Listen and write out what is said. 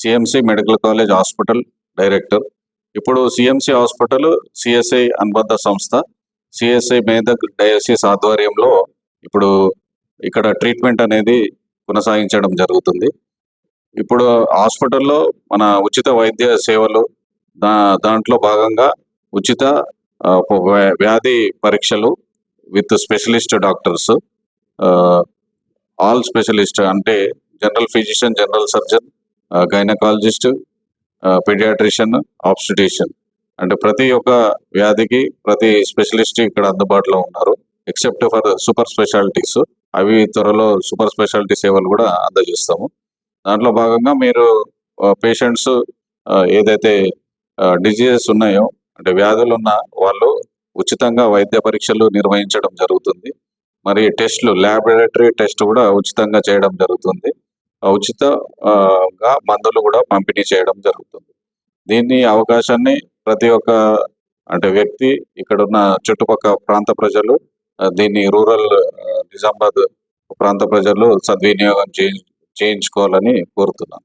CMC medical college hospital director ఇప్పుడు CMC hospital CSI అనుబంధ సంస్థ. సిఎస్ఐ మేదక్ డయాసిస్ ఆధ్వర్యంలో ఇప్పుడు ఇక్కడ ట్రీట్మెంట్ అనేది కొనసాగించడం జరుగుతుంది. ఇప్పుడు హాస్పిటల్లో మన ఉచిత వైద్య సేవలు దా దాంట్లో భాగంగా ఉచిత వ్యాధి పరీక్షలు with specialist doctors. All specialist అంటే general physician general surgeon gynaecologist paediatrician obstetrician అంటే ప్రతి ఒక్క వ్యాధికి ప్రతి స్పెషలిస్ట్ ఇక్కడ అందుబాటులో ఉన్నారు ఎక్సెప్ట్ ఫర్ సూపర్ స్పెషాలిటీస్ అవి త్వరలో సూపర్ స్పెషాలిటీ సేవలు కూడా అందజేస్తాము. దాంట్లో భాగంగా మీరు పేషెంట్స్ ఏదైతే డిజీజెస్ ఉన్నాయో అంటే వ్యాధులు ఉన్న వాళ్ళు ఉచితంగా వైద్య పరీక్షలు నిర్వహించడం జరుగుతుంది. మరి టెస్ట్లు ల్యాబొరేటరీ టెస్ట్ కూడా ఉచితంగా చేయడం జరుగుతుంది. ఉచితంగా ఉచిత ఆ, మందులు కూడా పంపిణీ చేయడం జరుగుతుంది. దీన్ని అవకాశాన్ని ప్రతి ఒక్క అంటే వ్యక్తి ఇక్కడ ఉన్న చుట్టుపక్కల ప్రాంత ప్రజలు దీన్ని రూరల్ నిజామాబాద్ ప్రాంత ప్రజలు సద్వినియోగం చేయించుకోవాలని కోరుతున్నాను.